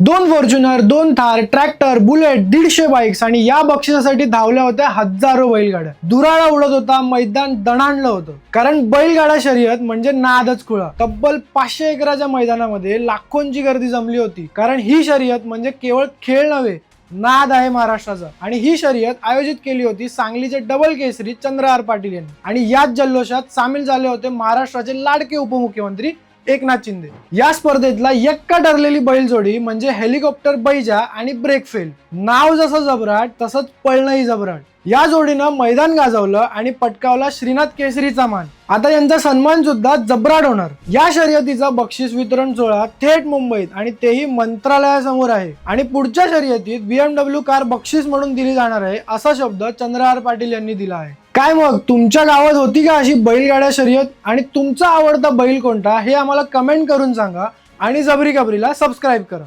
दोन फॉर्च्युनर दोन Thar tractor bullet दीडशे बाईक्स आणि या बक्षिसासाठी धावल्या होत्या हजारो बैलगाड्या. दुराळा उडत होता मैदान दणाणलं होतं. कारण बैलगाडा शर्यत म्हणजे नादच खुळा. तब्बल पाचशे एकराच्या मैदानामध्ये लाखोंची गर्दी जमली होती. कारण ही शर्यत म्हणजे केवळ खेळ नव्हे नाद आहे महाराष्ट्राचा. आणि ही शर्यत आयोजित केली होती सांगलीचे डबल केसरी चंद्रहार पाटील यांनी. आणि याच जल्लोषात सामील झाले होते महाराष्ट्राचे लाडके उपमुख्यमंत्री एकनाथ शिंदे. या स्पर्धेतला यक्का ठरलेली बैलजोडी म्हणजे हेलिकॉप्टर बैजा आणि ब्रेकफेल. नाव जसं जबराट तसंच पळणंही जबराट. या जोडीनं मैदान गाजवलं आणि पटकावला श्रीनाथ केसरीचा मान. आता यांचा सन्मान सुद्धा जबराट होणार. या शर्यतीचा बक्षीस वितरण सोहळा थेट मुंबईत आणि तेही मंत्रालयासमोर आहे. आणि पुढच्या शर्यतीत बीएमडब्ल्यू कार बक्षीस म्हणून दिली जाणार आहे असा शब्द चंद्रहार पाटील यांनी दिला आहे. काय मग तुमच्या गावात होती का अशी बैलगाड्या शर्यत? आणि तुमचा आवडता बैल कोणता? हे आम्हाला कमेंट करून सांगा आणि जबरी कबरीला सबस्क्राईब करा.